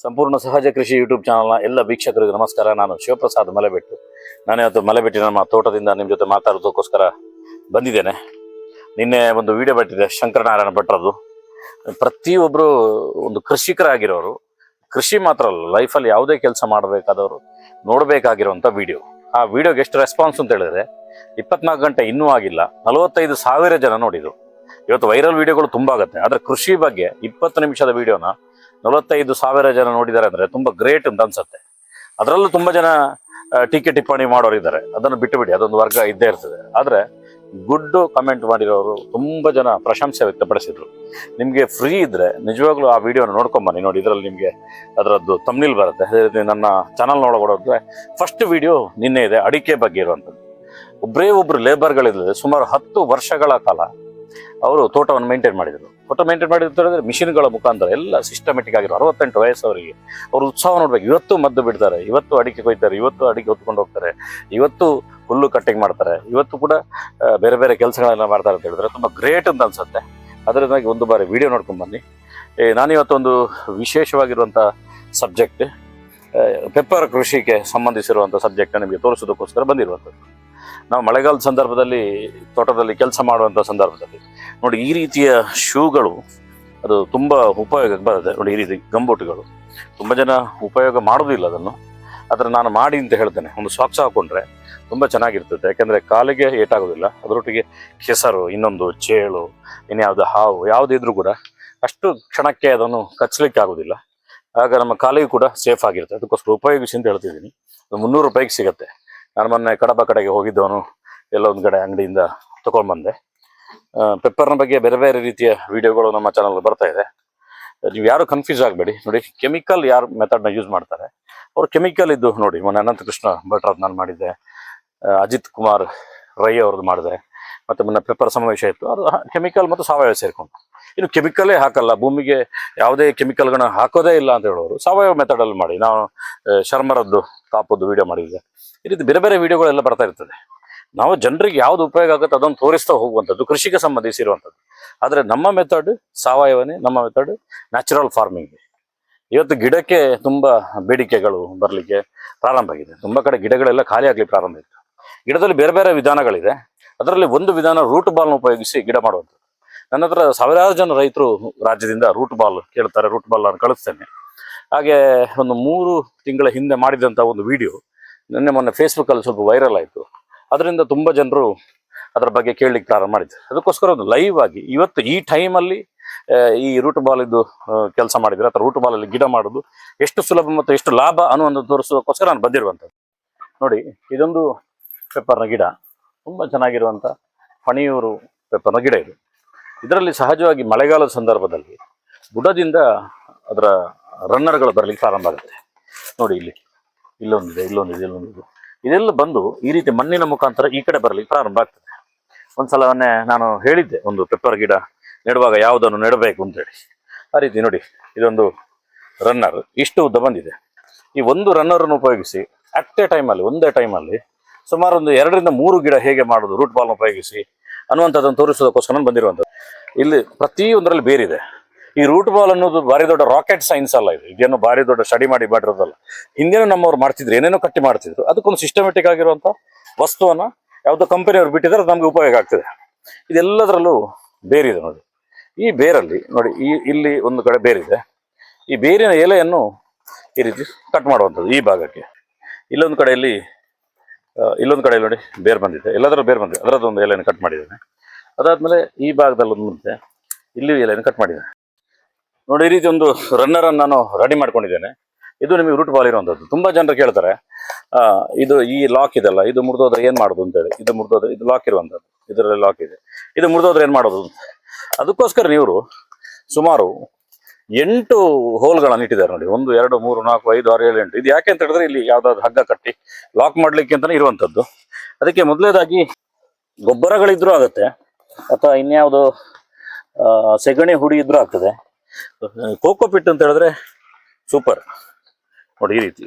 ಸಂಪೂರ್ಣ ಸಹಜ ಕೃಷಿ ಯೂಟ್ಯೂಬ್ ಚಾನಲ್ನ ಎಲ್ಲ ವೀಕ್ಷಕರಿಗೆ ನಮಸ್ಕಾರ. ನಾನು ಶಿವಪ್ರಸಾದ್ ಮಲೆಬೆಟ್ಟು. ನಾನು ಇವತ್ತು ಮಲೆಬೆಟ್ಟಿನ ನಮ್ಮ ತೋಟದಿಂದ ನಿಮ್ಮ ಜೊತೆ ಮಾತಾಡೋದಕ್ಕೋಸ್ಕರ ಬಂದಿದ್ದೇನೆ. ನಿನ್ನೆ ಒಂದು ವಿಡಿಯೋ ಬಿಟ್ಟಿದೆ, ಶಂಕರನಾರಾಯಣ ಭಟ್ರದ್ದು. ಪ್ರತಿಯೊಬ್ಬರು ಒಂದು ಕೃಷಿಕರಾಗಿರೋರು, ಕೃಷಿ ಮಾತ್ರ ಅಲ್ಲ, ಲೈಫಲ್ಲಿ ಯಾವುದೇ ಕೆಲಸ ಮಾಡಬೇಕಾದವರು ನೋಡಬೇಕಾಗಿರುವಂಥ ವಿಡಿಯೋ ಆ ವಿಡಿಯೋಗೆ ಎಷ್ಟು ರೆಸ್ಪಾನ್ಸ್ ಅಂತ ಹೇಳಿದ್ರೆ, ಇಪ್ಪತ್ನಾಲ್ಕು ಗಂಟೆ ಇನ್ನೂ ಆಗಿಲ್ಲ, ನಲವತ್ತೈದು ಸಾವಿರ ಜನ ನೋಡಿದ್ರು. ಇವತ್ತು ವೈರಲ್ ವಿಡಿಯೋಗಳು ತುಂಬಾ ಆಗುತ್ತೆ ಆದರೆ ಕೃಷಿ ಬಗ್ಗೆ ಇಪ್ಪತ್ತು ನಿಮಿಷದ ವಿಡಿಯೋನ ನಲವತ್ತೈದು ಸಾವಿರ ಜನ ನೋಡಿದ್ದಾರೆ ಅಂದ್ರೆ ತುಂಬಾ ಗ್ರೇಟ್ ಅಂತ ಅನ್ಸುತ್ತೆ. ಅದರಲ್ಲೂ ತುಂಬಾ ಜನ ಟೀಕೆ ಟಿಪ್ಪಣಿ ಮಾಡೋರು ಇದ್ದಾರೆ. ಅದನ್ನು ಬಿಟ್ಟು ಬಿಡಿ ಅದೊಂದು ವರ್ಗ ಇದ್ದೇ ಇರ್ತದೆ. ಆದ್ರೆ ಗುಡ್ ಕಮೆಂಟ್ ಮಾಡಿರೋರು ತುಂಬಾ ಜನ ಪ್ರಶಂಸೆ ವ್ಯಕ್ತಪಡಿಸಿದ್ರು. ನಿಮಗೆ ಫ್ರೀ ಇದ್ರೆ ನಿಜವಾಗ್ಲೂ ಆ ವಿಡಿಯೋನ ನೋಡ್ಕೊಂಬನ್ನಿ ನೋಡಿ, ಇದರಲ್ಲಿ ನಿಮಗೆ ಅದರದ್ದು ತಮ್ನಿಲ್ ಬರುತ್ತೆ. ಅದೇ ರೀತಿ ನನ್ನ ಚಾನಲ್ ನೋಡೋದ್ರೆ ಫಸ್ಟ್ ವಿಡಿಯೋ ನಿನ್ನೆ ಇದೆ, ಅಡಿಕೆ ಬಗ್ಗೆ ಇರುವಂಥದ್ದು. ಒಬ್ಬರೇ ಒಬ್ರು ಲೇಬರ್ಗಳಿದ್ರೆ ಸುಮಾರು ಹತ್ತು ವರ್ಷಗಳ ಕಾಲ ಅವರು ತೋಟವನ್ನು ಮೇಂಟೈನ್ ಮಾಡಿದ್ರು. ತೋಟ ಮೇಂಟೈನ್ ಮಾಡಿದ್ರು ಅಂತ ಹೇಳಿದ್ರೆ ಮಿಷಿನ್ಗಳ ಮುಖಾಂತರ ಎಲ್ಲ ಸಿಸ್ಟಮೆಟಿಕ್ ಆಗಿರೋ ಅರವತ್ತೆಂಟು ವಯಸ್ಸವರಿಗೆ ಅವರು ಉತ್ಸಾಹ ನೋಡ್ಬೇಕು. ಇವತ್ತು ಮದ್ದು ಬಿಡ್ತಾರೆ, ಇವತ್ತು ಅಡಿಕೆ ಕೊಯ್ತಾರೆ, ಇವತ್ತು ಅಡಿಕೆ ಹೊತ್ಕೊಂಡು ಹೋಗ್ತಾರೆ, ಇವತ್ತು ಹುಲ್ಲು ಕಟ್ಟಿಂಗ್ ಮಾಡ್ತಾರೆ, ಇವತ್ತು ಕೂಡ ಬೇರೆ ಬೇರೆ ಕೆಲಸಗಳೆಲ್ಲ ಮಾಡ್ತಾರೆ ಅಂತ ಹೇಳಿದ್ರೆ ತುಂಬ ಗ್ರೇಟ್ ಅಂತ ಅನ್ಸುತ್ತೆ. ಅದರಿಂದಾಗಿ ಒಂದು ಬಾರಿ ವಿಡಿಯೋ ನೋಡ್ಕೊಂಡು ಬನ್ನಿ. ನಾನಿವತ್ತೊಂದು ವಿಶೇಷವಾಗಿರುವಂಥ ಸಬ್ಜೆಕ್ಟ್ ಪೆಪ್ಪರ್ ಕೃಷಿಗೆ ಸಂಬಂಧಿಸಿರುವಂಥ ಸಬ್ಜೆಕ್ಟ್ ನಿಮಗೆ ತೋರಿಸೋದಕ್ಕೋಸ್ಕರ ಬಂದಿರುವಂಥದ್ದು. ನಾವು ಮಳೆಗಾಲದ ಸಂದರ್ಭದಲ್ಲಿ ತೋಟದಲ್ಲಿ ಕೆಲಸ ಮಾಡುವಂಥ ಸಂದರ್ಭದಲ್ಲಿ ನೋಡಿ ಈ ರೀತಿಯ ಶೂಗಳು ಅದು ತುಂಬ ಉಪಯೋಗಕ್ಕೆ ಬರುತ್ತೆ. ನೋಡಿ ಈ ರೀತಿ ಗಂಬೂಟುಗಳು. ತುಂಬ ಜನ ಉಪಯೋಗ ಮಾಡೋದಿಲ್ಲ ಅದನ್ನು. ಆದರೆ ನಾನು ಮಾಡಿ ಅಂತ ಹೇಳ್ತೇನೆ. ಒಂದು ಸಾಕ್ಸ್ ಹಾಕೊಂಡ್ರೆ ತುಂಬ ಚೆನ್ನಾಗಿರ್ತದೆ. ಯಾಕೆಂದರೆ ಕಾಲಿಗೆ ಏಟಾಗೋದಿಲ್ಲ. ಅದರೊಟ್ಟಿಗೆ ಕೆಸರು, ಇನ್ನೊಂದು ಚೇಳು, ಇನ್ಯಾವುದು ಹಾವು ಯಾವುದಿದ್ರೂ ಕೂಡ ಅಷ್ಟು ಕ್ಷಣಕ್ಕೆ ಅದನ್ನು ಕಚ್ಚಲಿಕ್ಕೆ ಆಗೋದಿಲ್ಲ. ಆಗ ನಮ್ಮ ಕಾಲಿಗೆ ಕೂಡ ಸೇಫ್ ಆಗಿರುತ್ತೆ. ಅದಕ್ಕೋಸ್ಕರ ಉಪಯೋಗಿಸಿ ಅಂತ ಹೇಳ್ತಿದ್ದೀನಿ. ಮುನ್ನೂರು ರೂಪಾಯಿಗೆ ಸಿಗುತ್ತೆ. ನಾನು ಮೊನ್ನೆ ಕಡಬ ಕಡೆಗೆ ಹೋಗಿದ್ದವನು ಎಲ್ಲೊಂದು ಕಡೆ ಅಂಗಡಿಯಿಂದ ತಗೊಂಡ್ಬಂದೆ ಪೆಪ್ಪರ್ನ ಬಗ್ಗೆ ಬೇರೆ ಬೇರೆ ರೀತಿಯ ವಿಡಿಯೋಗಳು ನಮ್ಮ ಚಾನಲ್ ಬರ್ತಾ ಇದೆ. ನೀವು ಯಾರು ಕನ್ಫ್ಯೂಸ್ ಆಗಬೇಡಿ. ನೋಡಿ ಕೆಮಿಕಲ್ ಯಾರು ಮೆಥಡ್ನ ಯೂಸ್ ಮಾಡ್ತಾರೆ? ಅವ್ರು ಕೆಮಿಕಲ್ ಇದ್ದು ನೋಡಿ, ಮೊನ್ನೆ ಅನಂತಕೃಷ್ಣ ಭಟ್ರದ್ದು ಭಟ್ರದ್ ನಾನು ಮಾಡಿದ್ದೆ ಅಜಿತ್ ಕುಮಾರ್ ರೈ ಅವ್ರದ್ದು ಮಾಡಿದೆ ಮತ್ತು ಮೊನ್ನೆ ಪೆಪ್ಪರ್ ಸಮಾವೇಶ ಇತ್ತು. ಅದು ಕೆಮಿಕಲ್ ಮತ್ತು ಸಾವಯವ ಸೇರ್ಕೊಂಡು ಇನ್ನು ಕೆಮಿಕಲೇ ಹಾಕಲ್ಲ, ಭೂಮಿಗೆ ಯಾವುದೇ ಕೆಮಿಕಲ್ಗಳನ್ನ ಹಾಕೋದೇ ಇಲ್ಲ ಅಂತ ಹೇಳೋರು. ಸಾವಯವ ಮೆಥಡಲ್ಲಿ ಮಾಡಿ, ನಾವು ಶರ್ಮರದ್ದು ಕಾಪದ್ದು ವಿಡಿಯೋ ಮಾಡಿದ್ದೆ ಈ ರೀತಿ ಬೇರೆ ಬೇರೆ ವಿಡಿಯೋಗಳೆಲ್ಲ ಬರ್ತಾ ಇರ್ತದೆ. ನಾವು ಜನರಿಗೆ ಯಾವ್ದು ಉಪಯೋಗ ಆಗುತ್ತೆ ಅದನ್ನು ತೋರಿಸ್ತಾ ಹೋಗುವಂಥದ್ದು, ಕೃಷಿಗೆ ಸಂಬಂಧಿಸಿರುವಂಥದ್ದು. ಆದರೆ ನಮ್ಮ ಮೆಥಡ್ ಸಾವಯವನೇ, ನಮ್ಮ ಮೆಥಡ್ ನ್ಯಾಚುರಲ್ ಫಾರ್ಮಿಂಗ್ ಇವತ್ತು ಗಿಡಕ್ಕೆ ತುಂಬ ಬೇಡಿಕೆಗಳು ಬರಲಿಕ್ಕೆ ಪ್ರಾರಂಭ ಆಗಿದೆ. ತುಂಬ ಕಡೆ ಗಿಡಗಳೆಲ್ಲ ಖಾಲಿ ಪ್ರಾರಂಭ ಆಯಿತು. ಗಿಡದಲ್ಲಿ ಬೇರೆ ಬೇರೆ ವಿಧಾನಗಳಿದೆ. ಅದರಲ್ಲಿ ಒಂದು ವಿಧಾನ ರೂಟ್ ಬಾಲ್ನ ಉಪಯೋಗಿಸಿ ಗಿಡ ಮಾಡುವಂಥದ್ದು. ನನ್ನ ಹತ್ರ ಸಾವಿರಾರು ಜನ ರೈತರು ರಾಜ್ಯದಿಂದ ರೂಟ್ ಬಾಲ್ ಕೇಳ್ತಾರೆ ರೂಟ್ ಬಾಲ್ ನಾನು ಕಳಿಸ್ತೇನೆ. ಹಾಗೆ ಒಂದು ಮೂರು ತಿಂಗಳ ಹಿಂದೆ ಮಾಡಿದಂಥ ಒಂದು ವಿಡಿಯೋ ನಿನ್ನೆ ಮೊನ್ನೆ ಫೇಸ್ಬುಕ್ಕಲ್ಲಿ ಸ್ವಲ್ಪ ವೈರಲ್ ಆಯಿತು. ಅದರಿಂದ ತುಂಬ ಜನರು ಅದರ ಬಗ್ಗೆ ಕೇಳಲಿಕ್ಕೆ ಪ್ರಾರಂಭ ಮಾಡಿದ್ರು. ಅದಕ್ಕೋಸ್ಕರ ಒಂದು ಲೈವ್ ಆಗಿ ಇವತ್ತು ಈ ಟೈಮಲ್ಲಿ ಈ ರೂಟ್ ಬಾಲ್ ಇದ್ದು ಕೆಲಸ ಮಾಡಿದರೆ ಅಥವಾ ರೂಟ್ ಬಾಲಲ್ಲಿ ಗಿಡ ಮಾಡೋದು ಎಷ್ಟು ಸುಲಭ ಮತ್ತು ಎಷ್ಟು ಲಾಭ ಅನ್ನುವಂಥದ್ದು ತೋರಿಸೋದಕ್ಕೋಸ್ಕರ ನಾನು ಬಂದಿರುವಂಥದ್ದು. ನೋಡಿ, ಇದೊಂದು ಪೇಪರ್ನ ಗಿಡ. ತುಂಬ ಚೆನ್ನಾಗಿರುವಂಥ ಪಣಿಯೂರು ಪೇಪರ್ನ ಗಿಡ ಇದು. ಇದರಲ್ಲಿ ಸಹಜವಾಗಿ ಮಳೆಗಾಲದ ಸಂದರ್ಭದಲ್ಲಿ ಬುಡದಿಂದ ಅದರ ರನ್ನರ್ಗಳು ಬರಲಿಕ್ಕೆ ಪ್ರಾರಂಭ ಆಗುತ್ತೆ. ನೋಡಿ ಇಲ್ಲಿ, ಇಲ್ಲೊಂದಿದೆ ಇಲ್ಲೊಂದಿದೆ ಇಲ್ಲೊಂದಿದೆ. ಇದೆಲ್ಲ ಬಂದು ಈ ರೀತಿ ಮಣ್ಣಿನ ಮುಖಾಂತರ ಈ ಕಡೆ ಬರಲಿಕ್ಕೆ ಪ್ರಾರಂಭ ಆಗ್ತದೆ. ಒಂದ್ಸಲವನ್ನೇ ನಾನು ಹೇಳಿದ್ದೆ, ಒಂದು ಪೆಪ್ಪರ್ ಗಿಡ ನೆಡುವಾಗ ಯಾವುದನ್ನು ನೆಡಬೇಕು ಅಂತೇಳಿ. ಆ ರೀತಿ ನೋಡಿ, ಇದೊಂದು ರನ್ನರ್ ಇಷ್ಟು ಉದ್ದ ಬಂದಿದೆ. ಈ ಒಂದು ರನ್ನರನ್ನು ಉಪಯೋಗಿಸಿ ಅಟ್ ಎ ಟೈಮಲ್ಲಿ ಒಂದೇ ಟೈಮಲ್ಲಿ ಸುಮಾರು ಒಂದು ಎರಡರಿಂದ ಮೂರು ಗಿಡ ಹೇಗೆ ಮಾಡೋದು ರೂಟ್ ಬಾಲ್ನ ಉಪಯೋಗಿಸಿ ಅನ್ನುವಂಥದ್ದನ್ನು ತೋರಿಸೋದಕ್ಕೋಸ್ಕರ ನಾನು ಬಂದಿರುವಂಥದ್ದು. ಇಲ್ಲಿ ಪ್ರತಿಯೊಂದರಲ್ಲಿ ಬೇರಿದೆ ಈ ರೂಟ್ ಬಾಲ್ ಅನ್ನೋದು ಭಾರಿ ದೊಡ್ಡ ರಾಕೆಟ್ ಸೈನ್ಸ್ ಅಲ್ಲ ಇದು. ಇದೇನು ಭಾರಿ ದೊಡ್ಡ ಸ್ಟಡಿ ಮಾಡಿ ಮಾಡಿರೋದಲ್ಲ ಹಿಂದೆನೂ ನಮ್ಮವ್ರು ಮಾಡ್ತಿದ್ರು, ಏನೇನೋ ಕಟ್ಟಿ ಮಾಡ್ತಿದ್ರು. ಅದಕ್ಕೊಂದು ಸಿಸ್ಟಮೆಟಿಕ್ ಆಗಿರುವಂಥ ವಸ್ತುವನ್ನು ಯಾವುದೋ ಕಂಪನಿಯವ್ರು ಬಿಟ್ಟಿದ್ರೆ ನಮಗೆ ಉಪಯೋಗ ಆಗ್ತದೆ. ಇದೆಲ್ಲದರಲ್ಲೂ ಬೇರಿದೆ ನೋಡಿ. ಈ ಬೇರಲ್ಲಿ ನೋಡಿ, ಈ ಇಲ್ಲಿ ಒಂದು ಕಡೆ ಬೇರಿದೆ ಈ ಬೇರಿನ ಎಲೆಯನ್ನು ಈ ರೀತಿ ಕಟ್ ಮಾಡುವಂಥದ್ದು ಈ ಭಾಗಕ್ಕೆ. ಇಲ್ಲೊಂದು ಕಡೆಯಲ್ಲಿ ಇಲ್ಲೊಂದು ಕಡೆ ನೋಡಿ ಬೇರ್ ಬಂದಿದೆ. ಎಲ್ಲಾದರೂ ಬೇರ್ ಬಂದಿದೆ. ಅದರದ್ದು ಒಂದು ಎಲೆಯನ್ನು ಕಟ್ ಮಾಡಿದ್ದೇನೆ. ಅದಾದ್ಮೇಲೆ ಈ ಭಾಗದಲ್ಲಿ ಒಂದು ಮುಂದೆ ಇಲ್ಲಿ ಎಲೆಯನ್ನು ಕಟ್ ಮಾಡಿದ್ದೇನೆ. ನೋಡಿ, ಈ ರೀತಿ ಒಂದು ರನ್ನರ್ ಅನ್ನು ನಾನು ರೆಡಿ ಮಾಡ್ಕೊಂಡಿದ್ದೇನೆ. ಇದು ನಿಮಗೆ ರೂಟ್ ಬಾಲ್ ಇರುವಂಥದ್ದು ತುಂಬಾ ಜನರು ಕೇಳ್ತಾರೆ ಇದು ಈ ಲಾಕ್ ಇದೆಲ್ಲ, ಇದು ಮುರಿದೋದ್ರೆ ಏನು ಮಾಡೋದು ಅಂತೇಳಿ. ಇದು ಮುರಿದೋದ್ರೆ, ಇದು ಲಾಕ್ ಇರುವಂಥದ್ದು ಇದರಲ್ಲಿ ಲಾಕ್ ಇದೆ. ಇದು ಮುರಿದೋದ್ರೆ ಏನು ಮಾಡೋದು. ಅದಕ್ಕೋಸ್ಕರ ನೀವು ಸುಮಾರು ಎಂಟು ಹೋಲ್ಗಳನ್ನು ಇಟ್ಟಿದ್ದಾರೆ ನೋಡಿ. ಒಂದು, ಎರಡು, ಮೂರು, ನಾಲ್ಕು, ಐದು, ಆರು, ಏಳು, ಎಂಟು. ಇದು ಯಾಕೆ ಅಂತ ಹೇಳಿದ್ರೆ ಇಲ್ಲಿ ಯಾವ್ದಾದ್ರು ಹಗ್ಗ ಕಟ್ಟಿ ಲಾಕ್ ಮಾಡ್ಲಿಕ್ಕೆ ಅಂತಾನೆ ಇರುವಂಥದ್ದು. ಅದಕ್ಕೆ ಮೊದಲೇದಾಗಿ ಗೊಬ್ಬರಗಳಿದ್ರೂ ಆಗುತ್ತೆ. ಅಥವಾ ಇನ್ಯಾವುದು ಸೆಗಣಿ ಹುಡಿ ಇದ್ರೂ ಆಗ್ತದೆ. ಕೋಕೋ ಪಿಟ್ ಅಂತ ಹೇಳಿದ್ರೆ ಸೂಪರ್. ನೋಡಿ, ಈ ರೀತಿ.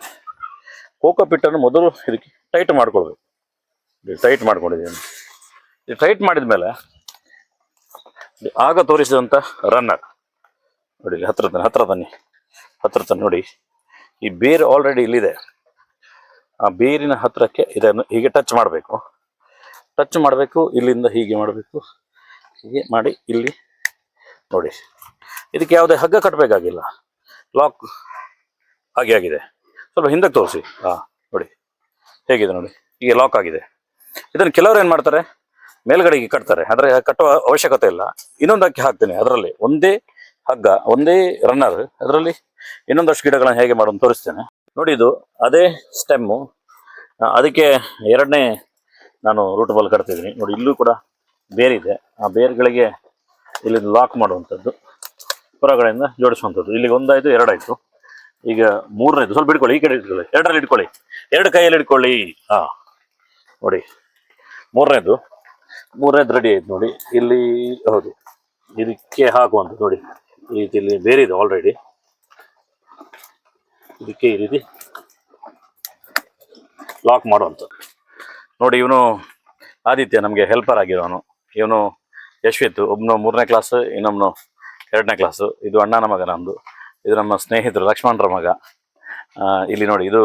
ಕೋಕೋ ಪಿಟ್ಟನ್ನು ಮೊದಲು ಇದಕ್ಕೆ ಟೈಟ್ ಮಾಡ್ಕೊಳ್ಬೇಕು. ಟೈಟ್ ಮಾಡ್ಕೊಂಡಿದ್ದೀನಿ. ಇದು ಟೈಟ್ ಮಾಡಿದ ಮೇಲೆ ಆಗ ತೋರಿಸಿದಂಥ ರನ್ನರ್ ನೋಡಿ ಹತ್ರ ಬನ್ನಿ ಹತ್ರ ತಾನೆ ಹತ್ರ ತಾನೆ ನೋಡಿ. ಈ ಬೇರು ಆಲ್ರೆಡಿ ಇಲ್ಲಿದೆ. ಆ ಬೇರಿನ ಹತ್ರಕ್ಕೆ ಇದನ್ನು ಹೀಗೆ ಟಚ್ ಮಾಡಬೇಕು. ಟಚ್ ಮಾಡಬೇಕು, ಇಲ್ಲಿಂದ ಹೀಗೆ ಮಾಡಬೇಕು. ಹೀಗೆ ಮಾಡಿ ಇಲ್ಲಿ ನೋಡಿ. ಇದಕ್ಕೆ ಯಾವುದೇ ಹಗ್ಗ ಕಟ್ಟಬೇಕಾಗಿಲ್ಲ ಲಾಕ್ ಹಾಗೆ ಆಗಿದೆ. ಸ್ವಲ್ಪ ಹಿಂದಕ್ಕೆ ತೋರಿಸಿ. ಹಾಂ ನೋಡಿ. ಹೇಗಿದೆ ನೋಡಿ? ಹೀಗೆ ಲಾಕ್ ಆಗಿದೆ. ಇದನ್ನು ಕೆಲವರು ಏನು ಮಾಡ್ತಾರೆ? ಮೇಲ್ಗಡೆಗೆ ಕಟ್ತಾರೆ. ಆದರೆ ಕಟ್ಟುವ ಅವಶ್ಯಕತೆ ಇಲ್ಲ. ಇನ್ನೊಂದು ಅಕ್ಕಿ ಹಾಕ್ತೀನಿ ಅದರಲ್ಲಿ. ಒಂದೇ ಹಗ್ಗ, ಒಂದೇ ರನ್ನರ್ ಅದರಲ್ಲಿ ಇನ್ನೊಂದಷ್ಟು ಗಿಡಗಳನ್ನು ಹೇಗೆ ಮಾಡೋದು ತೋರಿಸ್ತೇನೆ. ನೋಡಿ ಇದು, ಅದೇ ಸ್ಟೆಮ್ಮು ಅದಕ್ಕೆ ಎರಡನೇ ನಾನು ರೂಟ್ ಬಾಲ್ ಕಟ್ತಿದ್ದೀನಿ. ನೋಡಿ, ಇಲ್ಲೂ ಕೂಡ ಬೇರಿದೆ ಆ ಬೇರ್ಗಳಿಗೆ ಇಲ್ಲಿ ಲಾಕ್ ಮಾಡುವಂಥದ್ದು ಹೊರಗಡೆಯಿಂದ ಜೋಡಿಸುವಂಥದ್ದು. ಇಲ್ಲಿಗೆ ಒಂದಾಯ್ತು, ಎರಡಾಯಿತು. ಈಗ ಮೂರನೇದು, ಸ್ವಲ್ಪ ಇಟ್ಕೊಳ್ಳಿ ಈ ಕಡೆ ಇಟ್ಕೊಳ್ಳಿ ಎರಡರಲ್ಲಿ ಇಟ್ಕೊಳ್ಳಿ ಎರಡು ಕೈಯಲ್ಲಿ ಇಟ್ಕೊಳ್ಳಿ ಹಾ ನೋಡಿ, ಮೂರನೇದು ಮೂರನೇದು ರೆಡಿ ಆಯ್ತು ನೋಡಿ. ಇಲ್ಲಿ, ಹೌದು, ಇದಕ್ಕೆ ಹಾಕುವಂಥದ್ದು ನೋಡಿ. ಈ ರೀತಿ ಇಲ್ಲಿ ಬೇರೆ ಇದೆ ಆಲ್ರೆಡಿ ಇದಕ್ಕೆ ಈ ರೀತಿ ಲಾಕ್ ಮಾಡುವಂಥದ್ದು ನೋಡಿ, ಇವನು ಆದಿತ್ಯ ನಮಗೆ ಹೆಲ್ಪರ್ ಆಗಿರೋನು. ಇವನು ಯಶ್ವಿತ್ ಒಬ್ಬನು ಮೂರನೇ ಕ್ಲಾಸ್ ಇನ್ನೊಬ್ಬನು ಎರಡನೇ ಕ್ಲಾಸು ಇದು ಅಣ್ಣನ ಮಗ ನಮ್ಮದು ಇದು ನಮ್ಮ ಸ್ನೇಹಿತರು, ಲಕ್ಷ್ಮಣರ ಮಗ. ಇಲ್ಲಿ ನೋಡಿ, ಇದು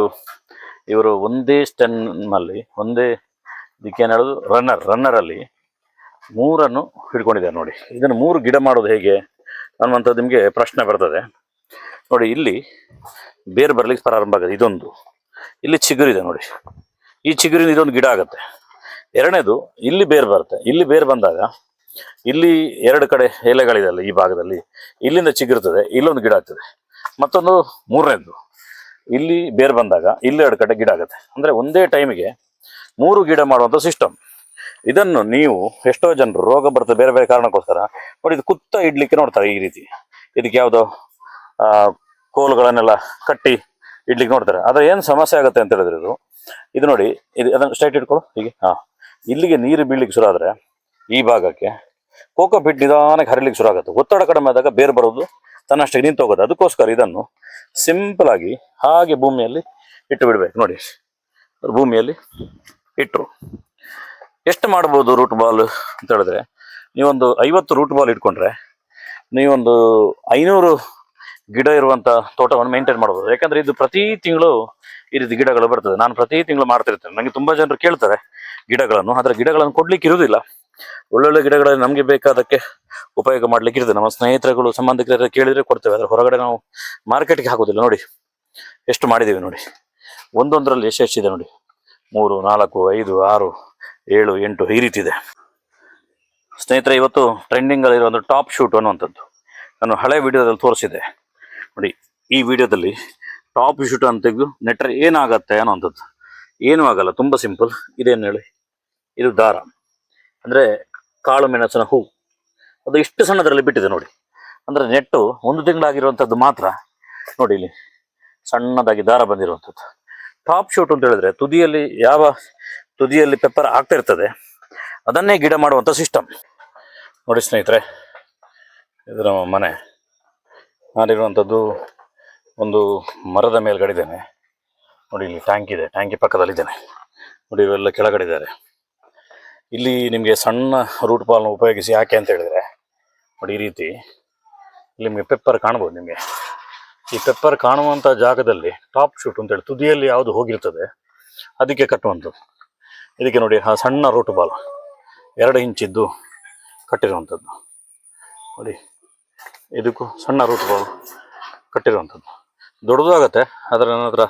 ಇವರು ಒಂದೇ ಸ್ಟೆನ್ನಲ್ಲಿ ಒಂದೇ ಇದಕ್ಕೇನು ಹೇಳೋದು ರನ್ನರ್ ರನ್ನರಲ್ಲಿ ಮೂರನ್ನು ಹಿಡ್ಕೊಂಡಿದ್ದಾರೆ ನೋಡಿ. ಇದನ್ನು ಮೂರು ಗಿಡ ಮಾಡೋದು ಹೇಗೆ? ಅನ್ನುವಂಥದ್ದು ನಿಮಗೆ ಪ್ರಶ್ನೆ ಬರ್ತದೆ. ನೋಡಿ, ಇಲ್ಲಿ ಬೇರು ಬರಲಿಕ್ಕೆ ಪ್ರಾರಂಭ ಆಗುತ್ತೆ. ಇದೊಂದು. ಇಲ್ಲಿ ಚಿಗುರಿದೆ ನೋಡಿ. ಈ ಚಿಗುರಿನ ಇದೊಂದು ಗಿಡ ಆಗುತ್ತೆ. ಎರಡನೇದು, ಇಲ್ಲಿ ಬೇರು ಬರುತ್ತೆ. ಇಲ್ಲಿ ಬೇರು ಬಂದಾಗ, ಇಲ್ಲಿ ಎರಡು ಕಡೆ ಎಲೆಗಳಿದೆಲ್ಲ ಈ ಭಾಗದಲ್ಲಿ. ಇಲ್ಲಿಂದ ಚಿಗುರ್ತದೆ ಇಲ್ಲೊಂದು ಗಿಡ ಆಗ್ತದೆ. ಮತ್ತೊಂದು, ಮೂರನೇದು. ಇಲ್ಲಿ ಬೇರು ಬಂದಾಗ, ಇಲ್ಲಿ ಎರಡು ಕಡೆ ಗಿಡ ಆಗುತ್ತೆ. ಅಂದರೆ ಒಂದೇ ಟೈಮಿಗೆ ಮೂರು ಗಿಡ ಮಾಡುವಂಥ ಸಿಸ್ಟಮ್ ಇದನ್ನು ನೀವು ಎಷ್ಟೋ ಜನರು ರೋಗ ಬರ್ತದೆ ಬೇರೆ ಬೇರೆ ಕಾರಣಕ್ಕೋಸ್ಕರ. ನೋಡಿ ಇದು ಕುತ್ತ ಇಡ್ಲಿಕ್ಕೆ ನೋಡ್ತಾರೆ ಈ ರೀತಿ. ಇದಕ್ಕೆ ಯಾವುದೋ ಕೋಲುಗಳನ್ನೆಲ್ಲ ಕಟ್ಟಿ ಇಡ್ಲಿಕ್ಕೆ ನೋಡ್ತಾರೆ. ಆದರೆ ಏನು ಸಮಸ್ಯೆ ಆಗುತ್ತೆ ಅಂತ ಹೇಳಿದ್ರೆ ಇದು. ಇದು ನೋಡಿ, ಇದು ಅದನ್ನು ಸ್ಟ್ರೈಟ್ ಇಟ್ಕೊಳ್ಳು, ಹೀಗೆ, ಹಾ. ಇಲ್ಲಿಗೆ ನೀರು ಬೀಳ್ಲಿಕ್ಕೆ ಶುರು ಆದ್ರೆ ಈ ಭಾಗಕ್ಕೆ ಕೋಕೋ ಬಿಟ್ ನಿಧಾನಕ್ಕೆ ಹರಿಲಿಕ್ಕೆ ಶುರು ಆಗುತ್ತೆ. ಒತ್ತಡ ಕಡಿಮೆ ಆದಾಗ ಬೇರೆ ಬರೋದು ತನ್ನಷ್ಟೇ ನಿಂತು ಹೋಗೋದು. ಅದಕ್ಕೋಸ್ಕರ ಇದನ್ನು ಸಿಂಪಲ್ ಆಗಿ ಹಾಗೆ ಭೂಮಿಯಲ್ಲಿ ಇಟ್ಟು ಬಿಡ್ಬೇಕು. ನೋಡಿ, ಭೂಮಿಯಲ್ಲಿ ಇಟ್ಟರು ಎಷ್ಟು ಮಾಡ್ಬೋದು ರೂಟ್ ಬಾಲ್ ಅಂತ ಹೇಳಿದ್ರೆ, ನೀವೊಂದು ಐವತ್ತು ರೂಟ್ ಬಾಲ್ ಇಟ್ಕೊಂಡ್ರೆ ನೀವೊಂದು ಐನೂರು ಗಿಡ ಇರುವಂತ ತೋಟವನ್ನು ಮೇಂಟೈನ್ ಮಾಡ್ಬೋದು. ಯಾಕಂದ್ರೆ ಇದು ಪ್ರತಿ ತಿಂಗಳು ಈ ರೀತಿ ಗಿಡಗಳು ಬರ್ತದೆ. ನಾನು ಪ್ರತಿ ತಿಂಗಳು ಮಾಡ್ತಿರ್ತೇನೆ. ನನಗೆ ತುಂಬಾ ಜನರು ಕೇಳ್ತಾರೆ ಗಿಡಗಳನ್ನು. ಆದರೆ ಗಿಡಗಳನ್ನು ಕೊಡ್ಲಿಕ್ಕೆ ಇರುವುದಿಲ್ಲ. ಒಳ್ಳೊಳ್ಳೆ ಗಿಡಗಳನ್ನು ನಮಗೆ ಬೇಕಾದಕ್ಕೆ ಉಪಯೋಗ ಮಾಡ್ಲಿಕ್ಕೆ ಇರ್ತದೆ ನಮ್ಮ ಸ್ನೇಹಿತರುಗಳು ಸಂಬಂಧಿಕರ ಕೇಳಿದ್ರೆ ಕೊಡ್ತೇವೆ. ಆದರೆ ಹೊರಗಡೆ ನಾವು ಮಾರ್ಕೆಟ್ಗೆ ಹಾಕೋದಿಲ್ಲ ನೋಡಿ, ಎಷ್ಟು ಮಾಡಿದ್ದೀವಿ ನೋಡಿ. ಒಂದೊಂದರಲ್ಲಿ ಎಷ್ಟು ಎಷ್ಟಿದೆ ನೋಡಿ. ಮೂರು, ನಾಲ್ಕು, ಐದು, ಆರು ಏಳು, ಎಂಟು ಈ ರೀತಿ ಇದೆ. ಸ್ನೇಹಿತರೆ, ಇವತ್ತು ಟ್ರೆಂಡಿಂಗ್ ಅಲ್ಲಿ ಒಂದು ಟಾಪ್ ಶೂಟ್ ಅನ್ನುವಂಥದ್ದು. ನಾನು ಹಳೆ ವಿಡಿಯೋದಲ್ಲಿ ತೋರಿಸಿದೆ ನೋಡಿ, ಈ ವಿಡಿಯೋದಲ್ಲಿ ಟಾಪ್ ಶೂಟ್ ಅಂತ ತೆಗೆದು ನೆಟ್ರೆ ಏನಾಗತ್ತೆ ಅನ್ನೋಂಥದ್ದು ಏನೂ ಆಗಲ್ಲ, ತುಂಬ ಸಿಂಪಲ್ ಇದೇನು ಹೇಳಿ? ಇದು ದಾರ. ಅಂದರೆ ಕಾಳು ಮೆಣಸಿನ ಹೂ. ಅದು ಇಷ್ಟು ಸಣ್ಣದರಲ್ಲಿ ಬಿಟ್ಟಿದೆ ನೋಡಿ. ಅಂದರೆ ನೆಟ್ಟು ಒಂದು ತಿಂಗಳಾಗಿರುವಂಥದ್ದು ಮಾತ್ರ. ನೋಡಿ ಇಲ್ಲಿ ಸಣ್ಣದಾಗಿ ದಾರ ಬಂದಿರುವಂಥದ್ದು. ಟಾಪ್ ಶೂಟ್ ಅಂತ ಹೇಳಿದ್ರೆ ತುದಿಯಲ್ಲಿ ಯಾವ ತುದಿಯಲ್ಲಿ ಪೆಪ್ಪರ್ ಆಗ್ತಾ ಇರ್ತದೆ. ಅದನ್ನೇ ಗಿಡ ಮಾಡುವಂಥ ಸಿಸ್ಟಮ್ ನೋಡಿ ಸ್ನೇಹಿತರೆ ಇದರ ಮನೆ. ನಾನಿರುವಂಥದ್ದು ಒಂದು ಮರದ ಮೇಲ್ಗಡೆ ಇದ್ದೇನೆ ನೋಡಿ ಇಲ್ಲಿ ಟ್ಯಾಂಕ್ ಇದೆ ಟ್ಯಾಂಕಿ ಪಕ್ಕದಲ್ಲಿದ್ದೇನೆ. ನೋಡಿ ಇವೆಲ್ಲ ಕೆಳಗಡೆ ಇದ್ದಾರೆ ಇಲ್ಲಿ ನಿಮಗೆ ಸಣ್ಣ ರೂಟ್ ಬಾಲ್ನ ಉಪಯೋಗಿಸಿ ಯಾಕೆ ಅಂತ ಹೇಳಿದರೆ, ನೋಡಿ ಈ ರೀತಿ ನಿಮಗೆ ಪೆಪ್ಪರ್ ಕಾಣ್ಬೋದು ನಿಮಗೆ. ಈ ಪೆಪ್ಪರ್ ಕಾಣುವಂಥ ಜಾಗದಲ್ಲಿ ಟಾಪ್ ಶೂಟ್ ಅಂತೇಳಿ ತುದಿಯಲ್ಲಿ ಯಾವುದು ಹೋಗಿರ್ತದೆ, ಅದಕ್ಕೆ ಕಟ್ಟುವಂಥದ್ದು. ಇದಕ್ಕೆ ನೋಡಿ, ಆ ಸಣ್ಣ ರೂಟ್ ಬಾಲ್ ಎರಡು ಇಂಚಿದ್ದು ಕಟ್ಟಿರುವಂಥದ್ದು. ನೋಡಿ, ಇದಕ್ಕೂ ಸಣ್ಣ ರೂಟ್ ಬಾಲ್ ಕಟ್ಟಿರುವಂಥದ್ದು. ದೊಡ್ಡದು ಆಗುತ್ತೆ ಅದರ ನಂತರ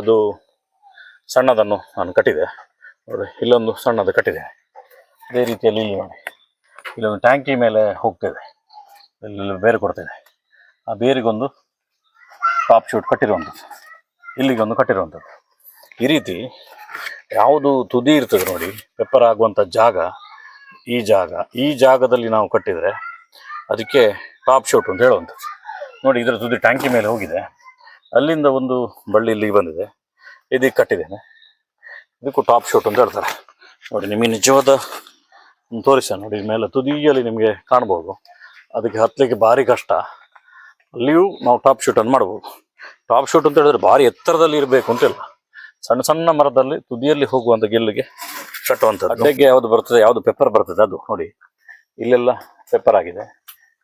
ಅದು ಸಣ್ಣದನ್ನು ನಾನು ಕಟ್ಟಿದೆ. ನೋಡಿ, ಇಲ್ಲೊಂದು ಸಣ್ಣದು ಕಟ್ಟಿದೆ. ಅದೇ ರೀತಿಯಲ್ಲಿ ಇಲ್ಲಿ ನೋಡಿ, ಇಲ್ಲೊಂದು ಟ್ಯಾಂಕಿ ಮೇಲೆ ಹೋಗ್ತಿದೆ. ಇಲ್ಲಿ ಬೇರೆ ಕೊಡ್ತೇವೆ ಆ ಬೇರಿಗೊಂದು ಟಾಪ್ ಶೂಟ್ ಕಟ್ಟಿರುವಂಥದ್ದು. ಇಲ್ಲಿಗೊಂದು ಕಟ್ಟಿರುವಂಥದ್ದು. ಈ ರೀತಿ ಯಾವುದು ತುದಿ ಇರ್ತದೆ ನೋಡಿ ಪೆಪ್ಪರ್ ಆಗುವಂಥ ಜಾಗ, ಈ ಜಾಗ, ಈ ಜಾಗದಲ್ಲಿ ನಾವು ಕಟ್ಟಿದರೆ ಅದಕ್ಕೆ ಟಾಪ್ ಶೂಟ್ ಅಂತ ಹೇಳುವಂಥದ್ದು. ನೋಡಿ ಇದರ ತುದಿ ಟ್ಯಾಂಕಿ ಮೇಲೆ ಹೋಗಿದೆ. ಅಲ್ಲಿಂದ ಒಂದು ಬಳ್ಳಿ ಇಲ್ಲಿಗೆ ಬಂದಿದೆ. ಇದಕ್ಕೆ ಕಟ್ಟಿದ್ದೇನೆ. ಇದಕ್ಕೂ ಟಾಪ್ ಶೂಟ್ ಅಂತ ಹೇಳ್ತಾರೆ. ನೋಡಿ, ನಿಮಗೆ ನಿಜವಾದ ತೋರಿಸ ನೋಡಿ ಮೇಲೆ ತುದಿಯಲ್ಲಿ ನಿಮಗೆ ಕಾಣ್ಬೋದು. ಅದಕ್ಕೆ ಹತ್ತಲಿಕ್ಕೆ ಭಾರಿ ಕಷ್ಟ. ಅಲ್ಲಿಯೂ ನಾವು ಟಾಪ್ ಶೂಟನ್ನು ಮಾಡ್ಬೋದು. ಟಾಪ್ ಶೂಟ್ ಅಂತ ಹೇಳಿದ್ರೆ ಭಾರಿ ಎತ್ತರದಲ್ಲಿ ಇರಬೇಕು ಅಂತಿಲ್ಲ ಸಣ್ಣ ಸಣ್ಣ ಮರದಲ್ಲಿ ತುದಿಯಲ್ಲಿ ಹೋಗುವಂಥ ಗೆಲ್ಲಿಗೆ ಕಟ್ಟುವಂಥದ್ದು. ಅಡ್ಡೆಗೆ ಯಾವುದು ಬರ್ತದೆ ಯಾವುದು ಪೆಪ್ಪರ್ ಬರ್ತದೆ ಅದು ನೋಡಿ. ಇಲ್ಲೆಲ್ಲ ಪೆಪ್ಪರ್ ಆಗಿದೆ.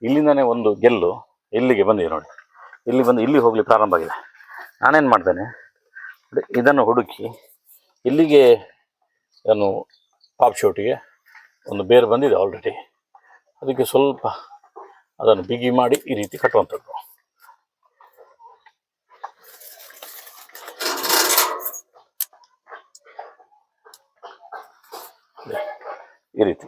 ಇಲ್ಲಿಂದನೇ ಒಂದು ಗೆಲ್ಲು ಇಲ್ಲಿಗೆ ಬಂದಿದೆ ನೋಡಿ. ಇಲ್ಲಿ ಬಂದು ಇಲ್ಲಿ ಹೋಗ್ಲಿಕ್ಕೆ ಪ್ರಾರಂಭ ಆಗಿದೆ. ನಾನೇನು ಮಾಡ್ತೇನೆ ನೋಡಿ, ಇದನ್ನು ಹುಡುಕಿ ಇಲ್ಲಿಗೆ ನಾನು ಪಾಪ್ ಶೂಟಿಗೆ ಒಂದು ಬೇರು ಬಂದಿದೆ ಆಲ್ರೆಡಿ ಅದಕ್ಕೆ ಸ್ವಲ್ಪ ಅದನ್ನು ಬಿಗಿ ಮಾಡಿ ಈ ರೀತಿ ಕಟ್ಟುವಂಥದ್ದು. ಈ ರೀತಿ.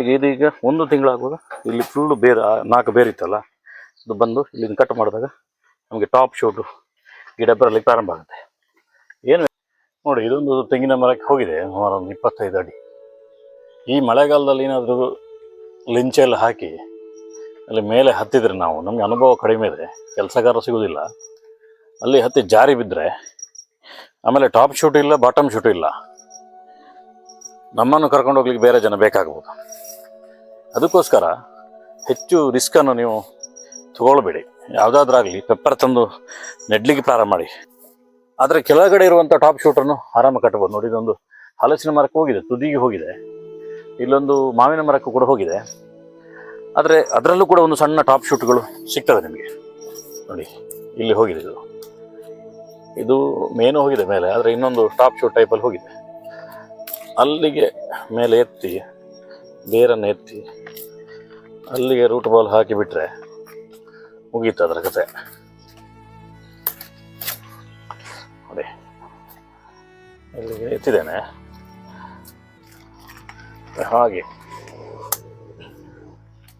ಈಗ ಇದೀಗ ಒಂದು ತಿಂಗಳಾಗುವಾಗ ಇಲ್ಲಿ ಫುಲ್ಲು ಬೇರೆ ನಾಲ್ಕು ಬೇರೆ ಇತ್ತಲ್ಲ ಅದು ಬಂದು ಇಲ್ಲಿಂದ ಕಟ್ ಮಾಡಿದಾಗ ನಮಗೆ ಟಾಪ್ ಶೂಟು ಗಿಡ ಬರಲಿಕ್ಕೆ ಪ್ರಾರಂಭ ಆಗುತ್ತೆ. ಏನು ನೋಡಿ, ಇದೊಂದು ತೆಂಗಿನ ಮರಕ್ಕೆ ಹೋಗಿದೆ, ಸುಮಾರು ಒಂದು ಇಪ್ಪತ್ತೈದು ಅಡಿ. ಈ ಮಳೆಗಾಲದಲ್ಲಿ ಏನಾದರೂ ಲಿಂಚೆಲ್ಲ ಹಾಕಿ, ಅಲ್ಲಿ ಮೇಲೆ ಹತ್ತಿದ್ರೆ ನಾವು, ನಮಗೆ ಅನುಭವ ಕಡಿಮೆ ಇದೆ, ಕೆಲಸಗಾರ ಸಿಗೋದಿಲ್ಲ. ಅಲ್ಲಿ ಹತ್ತಿ ಜಾರಿ ಬಿದ್ದರೆ ಆಮೇಲೆ ಟಾಪ್ ಶೂಟ್ ಇಲ್ಲ ಬಾಟಮ್ ಶೂಟ್ ಇಲ್ಲ. ನಮ್ಮನ್ನು ಕರ್ಕೊಂಡು ಹೋಗ್ಲಿಕ್ಕೆ ಬೇರೆ ಜನ ಬೇಕಾಗ್ಬೋದು. ಅದಕ್ಕೋಸ್ಕರ ಹೆಚ್ಚು ರಿಸ್ಕನ್ನು ನೀವು ತಗೊಳ್ಬೇಡಿ. ಯಾವುದಾದ್ರಾಗಲಿ ಪೆಪ್ಪರ್ ತಂದು ನೆಡ್ಲಿಕ್ಕೆ ಪ್ರಾರಂಭ ಮಾಡಿ. ಆದರೆ ಕೆಳಗಡೆ ಇರುವಂಥ ಟಾಪ್ ಶೂಟನ್ನು ಆರಾಮ ಕಟ್ಬೋದು. ನೋಡಿ, ಇದೊಂದು ಹಲಸಿನ ಮರಕ್ಕೆ ಹೋಗಿದೆ, ತುದಿಗೆ ಹೋಗಿದೆ. ಇಲ್ಲೊಂದು ಮಾವಿನ ಮರಕ್ಕೂ ಕೂಡ ಹೋಗಿದೆ. ಆದರೆ ಅದರಲ್ಲೂ ಕೂಡ ಒಂದು ಸಣ್ಣ ಟಾಪ್ ಶೂಟ್ಗಳು ಸಿಗ್ತವೆ ನಿಮಗೆ. ನೋಡಿ, ಇಲ್ಲಿ ಹೋಗಿದೆ ಇದು. ಇದು ಮೇನು ಹೋಗಿದೆ ಮೇಲೆ, ಆದರೆ ಇನ್ನೊಂದು ಟಾಪ್ ಶೂಟ್ ಟೈಪಲ್ಲಿ ಹೋಗಿದೆ. ಅಲ್ಲಿಗೆ ಮೇಲೆ ಎತ್ತಿ, ಬೇರನ್ನು ಎತ್ತಿ, ಅಲ್ಲಿಗೆ ರೂಟ್ ಬಾಲ್ ಹಾಕಿ ಬಿಟ್ರೆ ಮುಗೀತು ಅದರ ಕತೆ ನೋಡಿ ಅಲ್ಲಿಗೆ ಎತ್ತಿದ್ದೇನೆ. ಹಾಗೆ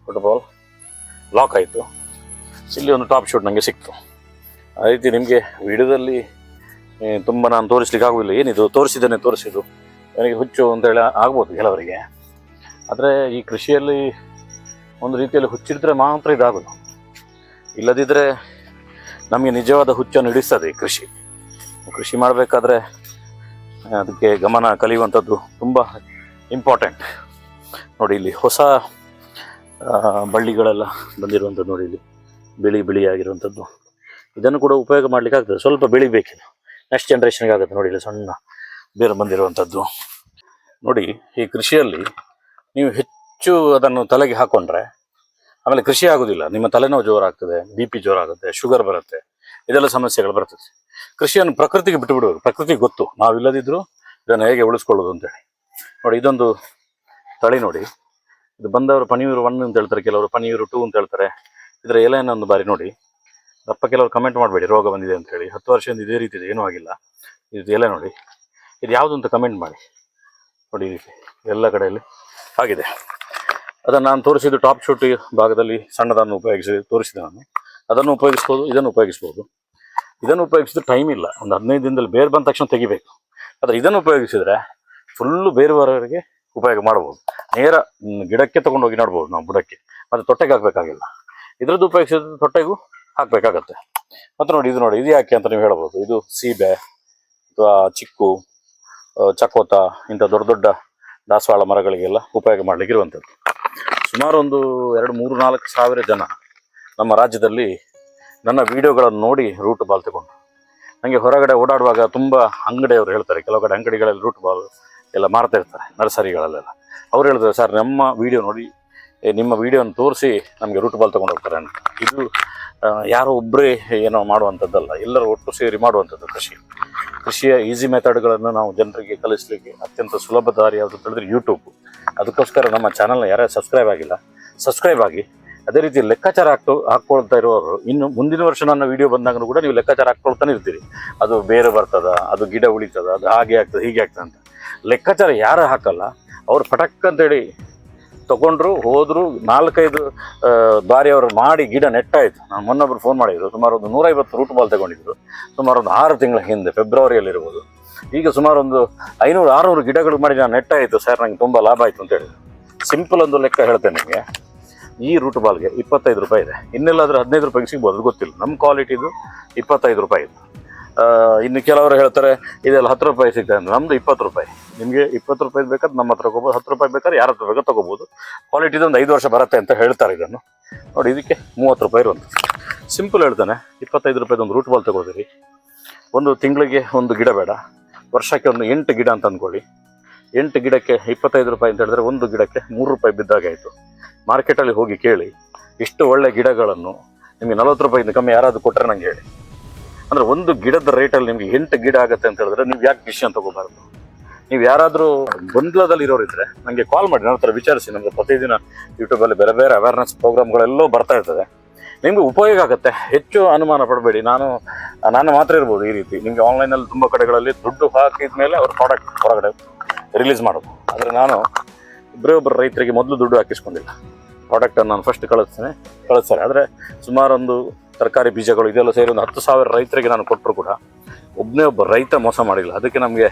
ಫುಟ್ಬಾಲ್ ಲಾಕ್ ಆಯಿತು. ಇಲ್ಲಿ ಒಂದು ಟಾಪ್ ಶೂಟ್ ನನಗೆ ಸಿಕ್ತು. ಆ ರೀತಿ ನಿಮಗೆ ವಿಡಿಯೋದಲ್ಲಿ ತುಂಬ ನಾನು ತೋರಿಸ್ಲಿಕ್ಕೆ ಆಗೋದಿಲ್ಲ. ಏನಿದು? ತೋರಿಸಿದ್ದೇನೆ, ತೋರಿಸಿದ್ದು. ನನಗೆ ಹುಚ್ಚು ಅಂತೇಳಿ ಆಗ್ಬೋದು ಕೆಲವರಿಗೆ. ಆದರೆ ಈ ಕೃಷಿಯಲ್ಲಿ ಒಂದು ರೀತಿಯಲ್ಲಿ ಹುಚ್ಚಿದ್ರೆ ಮಾತ್ರ ಇದಾಗೋದು. ಇಲ್ಲದಿದ್ದರೆ ನಮಗೆ ನಿಜವಾದ ಹುಚ್ಚನ್ನು ಹಿಡಿಸ್ತದೆ ಈ ಕೃಷಿ. ಕೃಷಿ ಮಾಡಬೇಕಾದ್ರೆ ಅದಕ್ಕೆ ಗಮನ ಕಲಿಯುವಂಥದ್ದು ತುಂಬ ಇಂಪಾರ್ಟೆಂಟ್ ನೋಡಿ ಇಲ್ಲಿ ಹೊಸ ಬಳ್ಳಿಗಳೆಲ್ಲ ಬಂದಿರುವಂಥದ್ದು ನೋಡಿ ಇಲ್ಲಿ. ಬಿಳಿ ಬಿಳಿ ಆಗಿರುವಂಥದ್ದು ಇದನ್ನು ಕೂಡ ಉಪಯೋಗ ಮಾಡಲಿಕ್ಕೆ ಆಗ್ತದೆ ಸ್ವಲ್ಪ ಬೆಳಿಬೇಕಿದೆ ನೆಕ್ಸ್ಟ್ ಜನ್ರೇಷನ್ಗೆ ಆಗುತ್ತೆ ನೋಡಿ ಇಲ್ಲಿ ಸಣ್ಣ. ಬೇರೆ ಬಂದಿರುವಂಥದ್ದು. ನೋಡಿ, ಈ ಕೃಷಿಯಲ್ಲಿ ನೀವು ಹೆಚ್ಚು ಅದನ್ನು ತಲೆಗೆ ಹಾಕೊಂಡ್ರೆ, ಆಮೇಲೆ ಕೃಷಿ ಆಗೋದಿಲ್ಲ. ನಿಮ್ಮ ತಲೆನೋವು ಜೋರಾಗ್ತದೆ ಬಿ ಪಿ ಜೋರಾಗುತ್ತೆ ಶುಗರ್ ಬರುತ್ತೆ, ಇದೆಲ್ಲ ಸಮಸ್ಯೆಗಳು ಬರ್ತದೆ. ಕೃಷಿಯನ್ನು ಪ್ರಕೃತಿಗೆ ಬಿಟ್ಟು ಬಿಡಬೇಕು ಪ್ರಕೃತಿಗೆ ಗೊತ್ತು. ನಾವಿಲ್ಲದಿದ್ದರೂ ಇದನ್ನು ಹೇಗೆ ಉಳಿಸ್ಕೊಳ್ಳೋದು ಅಂತೇಳಿ. ನೋಡಿ, ಇದೊಂದು ತಳಿ ನೋಡಿ. ಇದು ಬಂದವರು ಪನಿಯೂರು ಒನ್ ಅಂತ ಹೇಳ್ತಾರೆ, ಕೆಲವರು ಪನಿಯೂರು ಟೂ ಅಂತ ಹೇಳ್ತಾರೆ. ಇದರ ಎಲೆಯನ್ನು ಒಂದು ಬಾರಿ ನೋಡಿ. ದಪ್ಪ ಕೆಲವರು ಕಮೆಂಟ್ ಮಾಡಬೇಡಿ, ರೋಗ ಬಂದಿದೆ ಅಂತ ಹೇಳಿ. ಹತ್ತು ವರ್ಷದಿಂದ ಇದೇ ರೀತಿ ಇದೆ, ಏನೂ ಆಗಿಲ್ಲ. ಇದು ಎಲೆ ನೋಡಿ. ಇದು ಯಾವುದು ಅಂತ ಕಮೆಂಟ್ ಮಾಡಿ. ನೋಡಿ ಎಲ್ಲ ಕಡೆಯಲ್ಲಿ ಆಗಿದೆ. ಅದನ್ನು ನಾನು ತೋರಿಸಿದ್ದು ಟಾಪ್ ಶೂಟ್ ಭಾಗದಲ್ಲಿ ಸಣ್ಣದನ್ನು ಉಪಯೋಗಿಸಿ ತೋರಿಸಿದೆ ನಾನು. ಅದನ್ನು ಉಪಯೋಗಿಸ್ಬೋದು, ಇದನ್ನು ಉಪಯೋಗಿಸ್ಬೋದು. ಇದನ್ನು ಉಪಯೋಗಿಸಿದ್ರೆ ಟೈಮ್ ಇಲ್ಲ. ಒಂದು ಹದಿನೈದು ದಿನದಲ್ಲಿ ಬೇರೆ ಬಂದ ತಕ್ಷಣ ತೆಗಿಬೇಕು. ಆದರೆ ಇದನ್ನು ಉಪಯೋಗಿಸಿದರೆ ಫುಲ್ಲು ಬೇರೆಯವರವರಿಗೆ ಉಪಯೋಗ ಮಾಡ್ಬೋದು. ನೇರ ಗಿಡಕ್ಕೆ ತಗೊಂಡೋಗಿ ನೋಡ್ಬೋದು ನಾವು ಬುಡಕ್ಕೆ. ಮತ್ತು ತೊಟ್ಟೆಗೆ ಹಾಕಬೇಕಾಗಿಲ್ಲ. ಇದರದ್ದು ಉಪಯೋಗಿಸಿದ್ರೆ ತೊಟ್ಟೆಗೂ ಹಾಕಬೇಕಾಗತ್ತೆ. ಮತ್ತು ನೋಡಿ, ಇದು ನೋಡಿ, ಇದು ಯಾಕೆ ಅಂತ ನೀವು ಹೇಳ್ಬೋದು. ಇದು ಸೀಬೆ, ಅಥವಾ ಚಿಕ್ಕು ಚಕೋತ ಇಂಥ ದೊಡ್ಡ ದೊಡ್ಡ ದಾಸವಾಳ ಮರಗಳಿಗೆಲ್ಲ ಉಪಯೋಗ ಮಾಡಲಿಕ್ಕೆ ಇರುವಂಥದ್ದು ಸುಮಾರು ಒಂದು ಎರಡು ಮೂರು ನಾಲ್ಕು ಸಾವಿರ ಜನ ನಮ್ಮ ರಾಜ್ಯದಲ್ಲಿ ನನ್ನ ವಿಡಿಯೋಗಳನ್ನು ನೋಡಿ ರೂಟ್ ಬಾಲ್ ತಗೊಂಡು ನನಗೆ ಹೊರಗಡೆ ಓಡಾಡುವಾಗ ತುಂಬ ಅಂಗಡಿಯವರು ಹೇಳ್ತಾರೆ ಕೆಲವು ಕಡೆ ಅಂಗಡಿಗಳಲ್ಲಿ ರೂಟ್ ಬಾಲ್ ಎಲ್ಲ ಮಾರ್ತಾ ಇರ್ತಾರೆ, ನರ್ಸರಿಗಳಲ್ಲೆಲ್ಲ. ಅವ್ರು ಹೇಳ್ತಾರೆ, ಸರ್, ನಮ್ಮ ವಿಡಿಯೋ ನೋಡಿ ನಿಮ್ಮ ವಿಡಿಯೋನ ತೋರಿಸಿ ನಮಗೆ ರೂಟ್ ಬಾಲ್ ತೊಗೊಂಡು ಹೋಗ್ತಾರೆ ಅಂತ. ಇದು ಯಾರೋ ಒಬ್ಬರೇ ಏನೋ ಮಾಡುವಂಥದ್ದಲ್ಲ, ಎಲ್ಲರೂ ಒಟ್ಟು ಸೇರಿ ಮಾಡುವಂಥದ್ದು ಕೃಷಿ. ಕೃಷಿಯ ಈಸಿ ಮೆಥಡ್ಗಳನ್ನು ನಾವು ಜನರಿಗೆ ಕಲಿಸಲಿಕ್ಕೆ ಅತ್ಯಂತ ಸುಲಭ ದಾರಿ ಯಾವುದು ಅಂತ ಹೇಳಿದ್ರೆ ಯೂಟ್ಯೂಬ್ ಅದಕ್ಕೋಸ್ಕರ ನಮ್ಮ ಚಾನಲ್ನ ಯಾರ್ಯಾರು ಸಬ್ಸ್ಕ್ರೈಬ್ ಆಗಿಲ್ಲ ಸಬ್ಸ್ಕ್ರೈಬ್ ಆಗಿ. ಅದೇ ರೀತಿ ಲೆಕ್ಕಾಚಾರ ಹಾಕ್ತು ಹಾಕ್ಕೊಳ್ತಾ ಇರೋರು, ಇನ್ನು ಮುಂದಿನ ವರ್ಷ ನನ್ನ ವಿಡಿಯೋ ಬಂದಾಗ ಕೂಡ ನೀವು ಲೆಕ್ಕಾಚಾರ ಹಾಕ್ಕೊಳ್ತಾನೆ ಇರ್ತೀರಿ. ಅದು ಬೇರೆ ಬರ್ತದ, ಅದು ಗಿಡ ಉಳಿತದ, ಅದು ಹಾಗೆ ಆಗ್ತದೆ, ಹೀಗೆ ಆಗ್ತದೆ ಅಂತ. ಲೆಕ್ಕಾಚಾರ ಯಾರು ಹಾಕಲ್ಲ, ಅವ್ರು ಪಟಕ್ ಅಂತೇಳಿ ತಗೊಂಡ್ರು, ಹೋದರು, ನಾಲ್ಕೈದು ಬಾರಿ ಅವರು ಮಾಡಿ ಗಿಡ ನೆಟ್ಟಾಯಿತು. ನಾನು ಮೊನ್ನೊಬ್ರು ಫೋನ್ ಮಾಡಿದ್ರು. ಸುಮಾರು ಒಂದು ನೂರೈವತ್ತು ರೂಟ್ ಬಾಲ್ ತಗೊಂಡಿದ್ರು. ಸುಮಾರು ಒಂದು ಆರು ತಿಂಗಳ ಹಿಂದೆ ಫೆಬ್ರವರಿಯಲ್ಲಿರ್ಬೋದು ಈಗ ಸುಮಾರು ಒಂದು ಐನೂರು, ಆರುನೂರು ಗಿಡಗಳು ಮಾಡಿ ನಾನು ನೆಟ್ಟಾಯಿತು. ಸರ್, ನಂಗೆ ತುಂಬ ಲಾಭ ಆಯಿತು ಅಂತ ಹೇಳಿದ್ರು. ಸಿಂಪಲ್ ಒಂದು ಲೆಕ್ಕ ಹೇಳ್ತೇನೆ ನಿಮಗೆ. ಈ ರೂಟ್ ಬಾಲ್ಗೆ ಇಪ್ಪತ್ತೈದು ರೂಪಾಯಿ ಇದೆ. ಇನ್ನೆಲ್ಲಾದರೂ ಹದಿನೈದು ರೂಪಾಯಿಗೆ ಸಿಗ್ಬೋದು, ಗೊತ್ತಿಲ್ಲ. ನಮ್ಮ ಕ್ವಾಲಿಟಿದು ಇಪ್ಪತ್ತೈದು ರೂಪಾಯಿ ಇದೆ. ಇನ್ನು ಕೆಲವರು ಹೇಳ್ತಾರೆ, ಇದೆಲ್ಲ ಹತ್ತು ರೂಪಾಯಿ ಸಿಗ್ತದೆ ನಮ್ದು ಇಪ್ಪತ್ತು ರೂಪಾಯಿ. ನಿಮಗೆ ಇಪ್ಪತ್ತು ರೂಪಾಯಿ ಬೇಕಾದ್ರೆ ನಮ್ಮ ಹತ್ರ ತಗೋಬೋದು, ಹತ್ತು ರೂಪಾಯಿ ಬೇಕಾದ್ರೆ ಯಾರ ಹತ್ರ ಬೇಕಾದ್ರೆ ತಗೋಬೋದು. ಕ್ವಾಲಿಟಿ ಒಂದು ಐದು ವರ್ಷ ಬರುತ್ತೆ ಅಂತ ಹೇಳ್ತಾರೆ ಇದನ್ನು. ನೋಡಿ, ಇದಕ್ಕೆ ಮೂವತ್ತು ರೂಪಾಯಿ ಇರುವಂಥದ್ದು. ಸಿಂಪಲ್ ಹೇಳ್ತಾನೆ, ಇಪ್ಪತ್ತೈದು ರೂಪಾಯಿದೊಂದು ರೂಟ್ ಬಾಲ್ ತಗೋದಿರಿ. ಒಂದು ತಿಂಗಳಿಗೆ ಒಂದು ಗಿಡ ಬೇಡ. ವರ್ಷಕ್ಕೆ ಒಂದು ಎಂಟು ಗಿಡ ಅಂತ ಅಂದ್ಕೊಳ್ಳಿ ಎಂಟು ಗಿಡಕ್ಕೆ ಇಪ್ಪತ್ತೈದು ರೂಪಾಯಿ ಅಂತ ಹೇಳಿದ್ರೆ ಒಂದು ಗಿಡಕ್ಕೆ ಮೂರು ರೂಪಾಯಿ ಬಿದ್ದಾಗಾಯಿತು ಮಾರ್ಕೆಟಲ್ಲಿ ಹೋಗಿ ಕೇಳಿ, ಇಷ್ಟು ಒಳ್ಳೆ ಗಿಡಗಳನ್ನು ನಿಮಗೆ ನಲವತ್ತು ರೂಪಾಯಿಂದ ಕಮ್ಮಿ ಯಾರಾದರೂ ಕೊಟ್ಟರೆ ನಂಗೆ ಹೇಳಿ. ಅಂದರೆ ಒಂದು ಗಿಡದ ರೇಟಲ್ಲಿ ನಿಮಗೆ ಎಂಟು ಗಿಡ ಆಗುತ್ತೆ ಅಂತ ಹೇಳಿದ್ರೆ ನೀವು ಯಾಕೆ ಡಿಸಿಷನ್ ತಗೋಬಾರ್ದು? ನೀವು ಯಾರಾದರೂ ಗೊಂದಲದಲ್ಲಿ ಇರೋರು ಇದ್ರೆ ನನಗೆ ಕಾಲ್ ಮಾಡಿ ನನ್ನ ಹತ್ರ ವಿಚಾರಿಸಿ, ನಮಗೆ ಪ್ರತಿದಿನ ಯೂಟ್ಯೂಬಲ್ಲಿ ಬೇರೆ ಬೇರೆ ಅವೇರ್ನೆಸ್ ಪ್ರೋಗ್ರಾಮ್ಗಳೆಲ್ಲೋ ಬರ್ತಾ ಇರ್ತದೆ. ನಿಮಗೆ ಉಪಯೋಗ ಆಗುತ್ತೆ. ಹೆಚ್ಚು ಅನುಮಾನ ಪಡಬೇಡಿ. ನಾನು ನಾನು ಮಾತ್ರ ಇರ್ಬೋದು ಈ ರೀತಿ. ನಿಮಗೆ ಆನ್ಲೈನಲ್ಲಿ ತುಂಬ ಕಡೆಗಳಲ್ಲಿ ದುಡ್ಡು ಹಾಕಿದ ಮೇಲೆ ಅವ್ರ ಪ್ರಾಡಕ್ಟ್ ಹೊರಗಡೆ ರಿಲೀಸ್ ಮಾಡೋದು. ಆದರೆ ನಾನು ಇಬ್ಬರೇ ಒಬ್ಬರು ರೈತರಿಗೆ ಮೊದಲು ದುಡ್ಡು ಹಾಕಿಸ್ಕೊಂಡಿಲ್ಲ. ಪ್ರಾಡಕ್ಟನ್ನು ನಾನು ಫಸ್ಟ್ ಕಳಿಸ್ತೇನೆ. ಕಳಿಸ್ತಾರೆ. ಆದರೆ ಸುಮಾರೊಂದು ತರಕಾರಿ ಬೀಜಗಳು ಇದೆಲ್ಲ ಸೇರಿ ಒಂದು ಹತ್ತು ಸಾವಿರ ರೈತರಿಗೆ ನಾನು ಕೊಟ್ಟರು ಕೂಡ. ಒಬ್ಬನೇ ಒಬ್ಬ ರೈತ ಮೋಸ ಮಾಡಿಲ್ಲ. ಅದಕ್ಕೆ ನಮಗೆ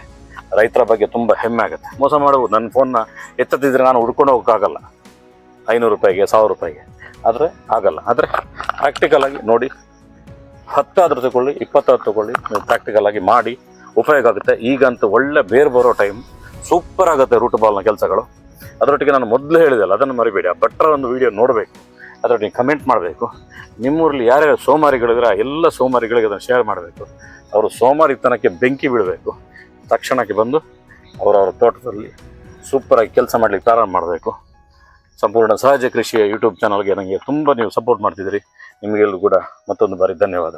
ರೈತರ ಬಗ್ಗೆ ತುಂಬ ಹೆಮ್ಮೆ ಆಗುತ್ತೆ. ಮೋಸ ಮಾಡಬಹುದು ನನ್ನ ಫೋನ್ನ ಎತ್ತದಿದ್ರೆ ನಾನು ಹುಡ್ಕೊಂಡು ಹೋಗೋಕ್ಕಾಗಲ್ಲ. ಐನೂರು ರೂಪಾಯಿಗೆ, ಸಾವಿರ ರೂಪಾಯಿಗೆ. ಆದರೆ ಆಗಲ್ಲ. ಆದರೆ ಪ್ರಾಕ್ಟಿಕಲ್ ಆಗಿ ನೋಡಿ, ಹತ್ತಾದ್ರೂ ತಗೊಳ್ಳಿ, ಇಪ್ಪತ್ತಾದ್ರು ತಗೊಳ್ಳಿ, ನೀವು ಪ್ರಾಕ್ಟಿಕಲ್ ಆಗಿ ಮಾಡಿ, ಉಪಯೋಗ ಆಗುತ್ತೆ. ಈಗಂತೂ ಒಳ್ಳೆ ಬೇರೆ ಬರೋ ಟೈಮ್ ಸೂಪರ್ ಆಗುತ್ತೆ ರೂಟ್ ಬಾಲ್ನ ಕೆಲಸಗಳು. ಅದರೊಟ್ಟಿಗೆ ನಾನು ಮೊದಲು ಹೇಳಿದೆಲ್ಲ, ಅದನ್ನು ಮರಿಬೇಡಿ. ಆ ಭಟ್ರ ಒಂದು ವಿಡಿಯೋ ನೋಡಬೇಕು. ಅದರೊಟ್ಟಿಗೆ ಕಮೆಂಟ್ ಮಾಡಬೇಕು. ನಿಮ್ಮೂರಲ್ಲಿ ಯಾರ್ಯಾರು ಸೋಮಾರಿಗಳಿದ್ರೆ ಎಲ್ಲ ಸೋಮಾರಿಗಳಿಗೆ ಅದನ್ನು ಶೇರ್ ಮಾಡಬೇಕು. ಅವರು ಸೋಮಾರಿತನಕ್ಕೆ ಬೆಂಕಿ ಬಿಡಬೇಕು ತಕ್ಷಣಕ್ಕೆ ಬಂದು ಅವರವರ ತೋಟದಲ್ಲಿ ಸೂಪರಾಗಿ ಕೆಲಸ ಮಾಡಲಿಕ್ಕೆ ಪ್ರಾರಂಭ ಮಾಡಬೇಕು. ಸಂಪೂರ್ಣ ಸಹಜ ಕೃಷಿಯ ಯೂಟ್ಯೂಬ್ ಚಾನಲ್ಗೆ ನನಗೆ ತುಂಬ ನೀವು ಸಪೋರ್ಟ್ ಮಾಡ್ತಿದ್ದೀರಿ. ನಿಮಗೆಲ್ಲೂ ಕೂಡ ಮತ್ತೊಂದು ಬಾರಿ ಧನ್ಯವಾದ